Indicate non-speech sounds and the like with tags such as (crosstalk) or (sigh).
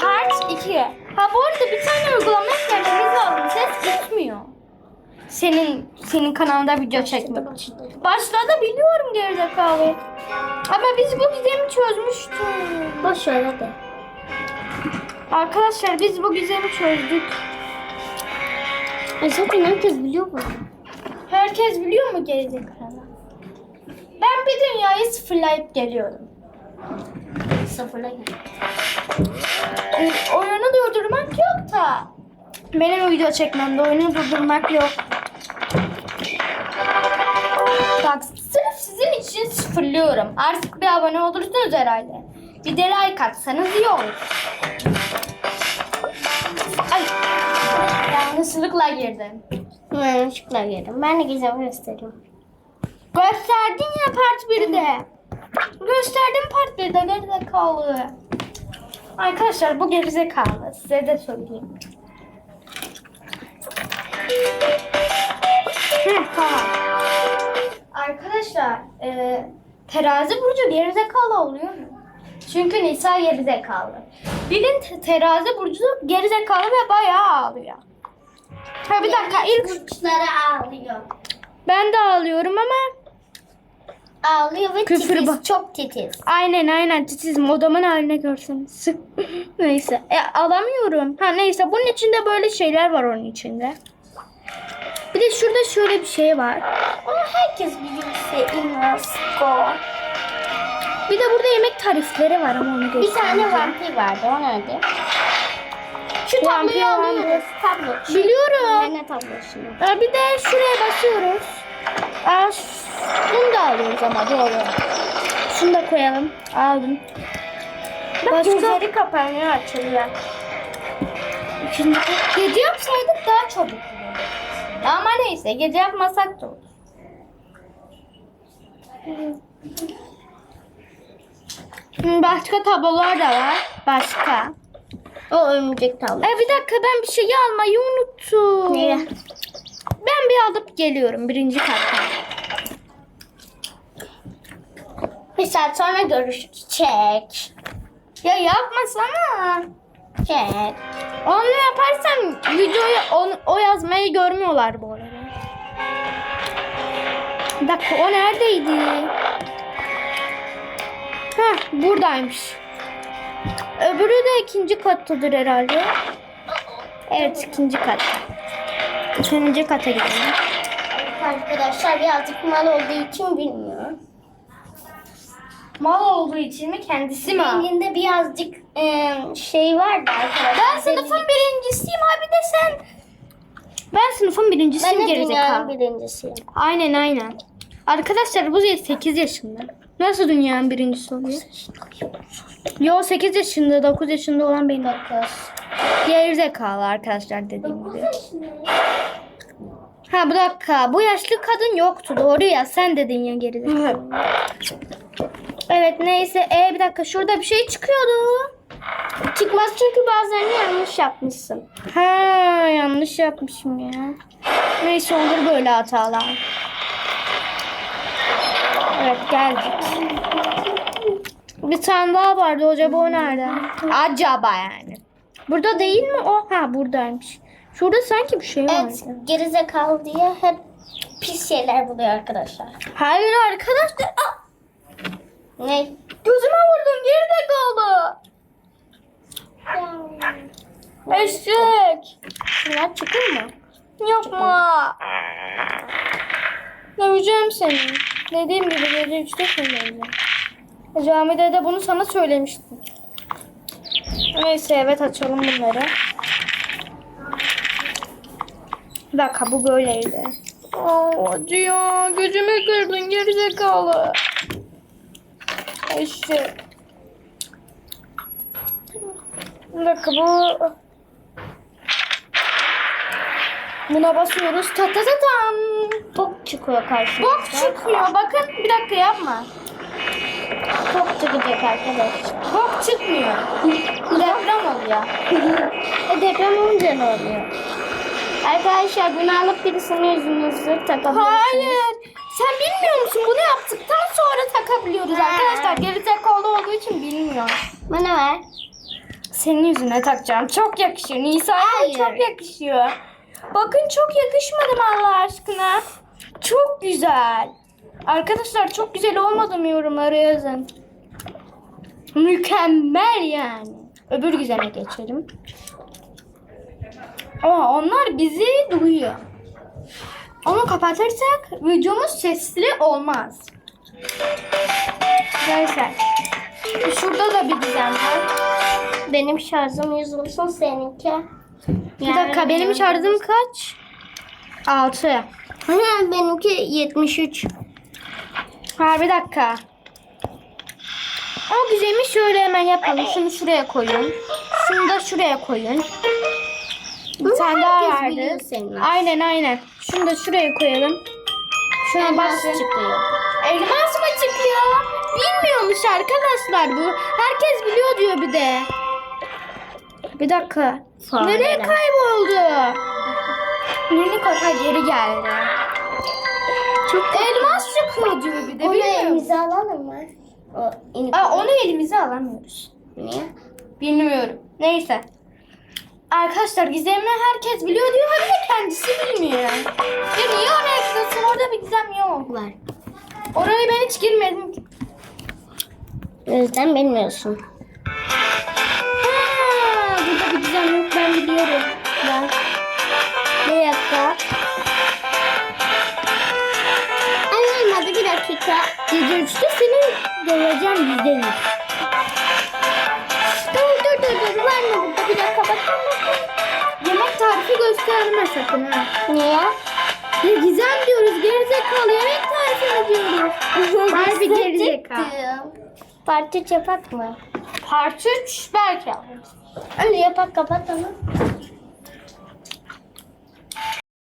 Part 2. Ha bu arada bir tane uygulama eklememiz lazım. Ses gitmiyor. Senin senin kanalında video çekmek için. Başladı biliyorum gerizekalı. Ama biz bu gizemi çözmüştük. Boş ver hadi. Arkadaşlar biz bu gizemi çözdük. E zaten herkes biliyor bunu. Herkes biliyor mu gerizekalı? Ben bir dünyayı sıfırlayıp geliyorum. Sıfırla gel. Oyunu durdurmak yok da. Benim video çekmemde oyunu durdurmak yok. Bak sırf sizin için sıfırlıyorum. Artık bir abone olursunuz herhalde. Bir de like atsanız iyi olur. Ay. Yanlışlıkla girdim. Yanlışlıkla girdim. Ben de gizemi göstereyim. Gösterdin ya part 1'de. Gösterdim part 1'de gerizekalı. Arkadaşlar bu gerizekalı. Size de söyleyeyim. Hı, tamam. Arkadaşlar e, terazi burcu gerizekalı oluyor mu? Çünkü Nisa gerizekalı. Bilin te- terazi burcu gerizekalı ve bayağı ağlıyor. Ha bir dakika ilk Burçları ağlıyor. ben de ağlıyorum ama Ağlıyor ve Küfür titiz. Çok titiz. Aynen aynen titizim odamın haline görseniz. (laughs) neyse. E, alamıyorum. Ha neyse bunun içinde böyle şeyler var onun içinde. Bir de şurada şöyle bir şey var. Onu herkes bilirse Inasko. Bir de burada yemek tarifleri var ama onu Bir göstereyim. tane vampir vardı. O nerede? Şu Vampir, tabloyu alıyoruz. Tablo. Şu- Biliyorum. Ne tablosunu? Aa, bir de şuraya basıyoruz. Aa, bunu da alıyoruz ama doğru. Şunu da koyalım. Aldım. Bak gözleri kapanıyor açılıyor. Şimdi gece yapsaydık daha çabuk olurdu. Ama neyse gece yapmasak da olur. Başka tablolar da var. Başka. O örümcek tablo. Ay bir dakika ben bir şey almayı unuttum. Neye? Ben bir alıp geliyorum birinci kattan. Bir saat sonra görüşürüz. Çek. Ya yapmasana. Çek. Onu yaparsan videoyu on- o yazmayı görmüyorlar bu arada. Bir dakika o neredeydi? Heh buradaymış. Öbürü de ikinci kattadır herhalde. Evet ikinci kat. İkinci kata gidelim. Arkadaşlar birazcık mal olduğu için bilmiyorum. Mal olduğu için mi kendisi mi? Elinde birazcık e, şey vardı arkadaşlar. Ben sınıfın birincisiyim abi de sen. Ben sınıfın birincisiyim Ben de dünyanın gerizekalı. birincisiyim. Aynen aynen. Arkadaşlar bu 8 yaşında. Nasıl dünyanın birincisi oluyor? Yo 8 yaşında 9 yaşında olan benim. Dokuz. Gerizekalı arkadaşlar dediğim gibi. Ha bir dakika bu yaşlı kadın yoktu doğru ya sen dedin ya gerizekalı. Evet neyse e bir dakika şurada bir şey çıkıyordu. Çıkmaz çünkü bazılarını yanlış yapmışsın. Ha yanlış yapmışım ya. Neyse olur böyle hatalar. Evet geldik. Bir tane daha vardı acaba o nerede? Acaba yani. Burada değil mi o? Ha buradaymış. Şurada sanki bir şey vardı. Evet gerizekalı diye hep pis şeyler buluyor arkadaşlar. Hayır arkadaşlar. Aa, Ne? gözüme vurdun geride kaldı. Eşek. Şunlar çıkıyor mu? Yapma. Döveceğim seni. Dediğim gibi gece üçte söyleyeceğim. Camide de bunu sana söylemiştim. Neyse evet açalım bunları. Bir dakika bu böyleydi. Aa, acıyor. Gözümü kırdın gerizekalı. Eşek. Bir dakika bu... Buna basıyoruz. Ta ta ta tam. Bok çıkıyor karşımıza. Bok çıkıyor. Bakın bir dakika yapma. Bok çıkacak arkadaşlar. Bok çıkmıyor. Deprem oluyor. E deprem olunca ne oluyor? Arkadaşlar bunu alıp birisinin yüzünüzü takabilirsiniz. Hayır. Sen bilmiyor musun? Bunu yaptıktan sonra takabiliyoruz Ha. arkadaşlar. Gerizekalı olduğu için bilmiyor. Bana ver. Senin yüzüne takacağım. Çok yakışıyor. Nisa'ya çok yakışıyor. Bakın çok yakışmadı mı Allah aşkına? Çok güzel. Arkadaşlar çok güzel olmadı mı yorumlara yazın. Mükemmel yani. Öbür güzele geçelim. Ama onlar bizi duyuyor. Onu kapatırsak videomuz sesli olmaz. Arkadaşlar. Şurada da bir düzen var. Benim şarjım 100 olsun seninki. Bir dakika benim şarjım kaç? 6. Hı, (laughs) benimki 73. Ha bir dakika. O güzelmiş şöyle hemen yapalım. Şunu şuraya koyun. Şunu da şuraya koyun. Bir Bunu tane daha herkes vardı. biliyor senin. Aynen aynen. Şunu da şuraya koyalım. Şuna Elmas basın. çıkıyor. Elmas mı çıkıyor? Bilmiyormuş arkadaşlar bu. Herkes biliyor diyor bir de. Bir dakika. Sonra Nereye ne? kayboldu? Kaka geri geldi. Çok elmas çıkıyor diyor bir de. Onu bilmiyorum. elimize alalım mı? O Aa, onu elimize alamıyoruz. Niye? Bilmiyorum. Neyse. Arkadaşlar gizemini herkes biliyor diyor. Hem de kendisi bilmiyor. Ya niye oraya gidiyorsun? Orada bir gizem yok. Var. Oraya ben hiç girmedim ki. O yüzden bilmiyorsun. Ha, burada bir gizem yok ben biliyorum. Ben. Bir dakika. Ay olmadı bir dakika. Gece üçte seni döveceğim gizemi. Dur. Var mı burada? Bir dakika bakayım bakayım. Yemek tarifi gösterme sakın ha. Niye? Ya gizem diyoruz gerizekalı yemek tarifi mi diyoruz? (laughs) Harbi gerizekalı. Parti yapak mı? Part 3 belki alırız. Hadi yapak kapat onu.